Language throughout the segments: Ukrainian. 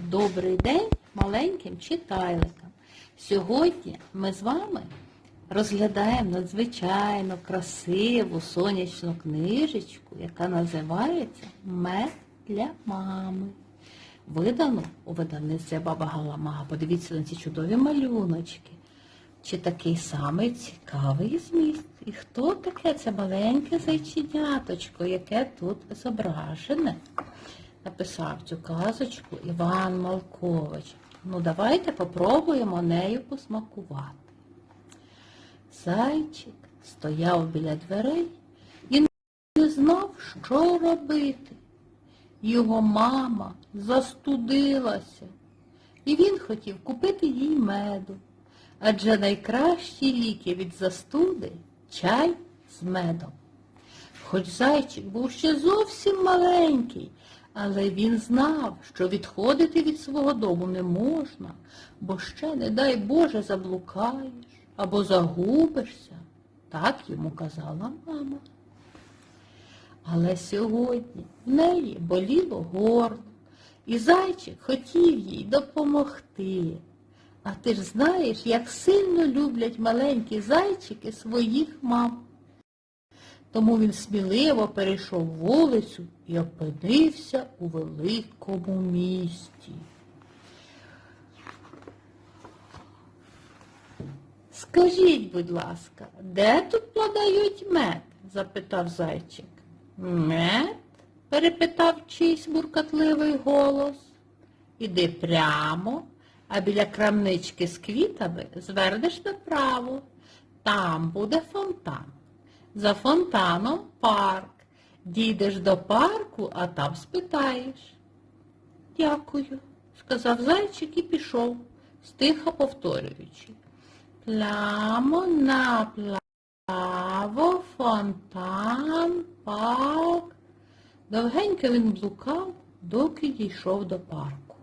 Добрий день маленьким читайликам. Сьогодні ми з вами розглядаємо надзвичайно красиву сонячну книжечку, яка називається Мед для мами. Видану у видавництві Баба Галамага. Подивіться на ці чудові малюночки. Чи такий самий цікавий зміст? І хто таке це маленьке зайченяточко, яке тут зображене? Написав цю казочку Іван Малкович. Ну, давайте попробуємо нею посмакувати. Зайчик стояв біля дверей і не знав, що робити. Його мама застудилася, і він хотів купити їй меду. Адже найкращі ліки від застуди чай з медом. Хоч зайчик був ще зовсім маленький, але він знав, що відходити від свого дому не можна, бо ще, не дай Боже, заблукаєш або загубишся. Так йому казала мама. Але сьогодні в неї боліло горло, і зайчик хотів їй допомогти. А ти ж знаєш, як сильно люблять маленькі зайчики своїх мам. Тому він сміливо перейшов вулицю і опинився у великому місті. Скажіть, будь ласка, де тут подають мед? запитав зайчик. Мед? перепитав чийсь буркотливий голос. Іди прямо, а біля крамнички з квітами звернеш направо. Там буде фонтан. За фонтаном парк. Дійдеш до парку, а там спитаєш. Дякую, сказав зайчик і пішов, стиха повторюючи. Плямо направо, фонтан, парк. Довгенько він блукав, доки дійшов до парку.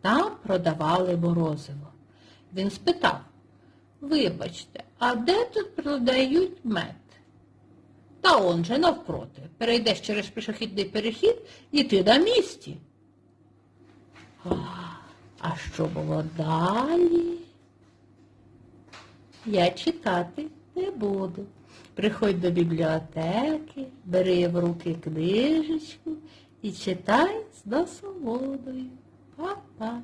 Там продавали морозиво. Він спитав, вибачте, а де тут продають мед? Та он же навпроти. Перейдеш через пішохідний перехід і ти на місці. А, а що було далі? Я читати не буду. Приходь до бібліотеки, бери в руки книжечку і читай з насолодою. Па-па.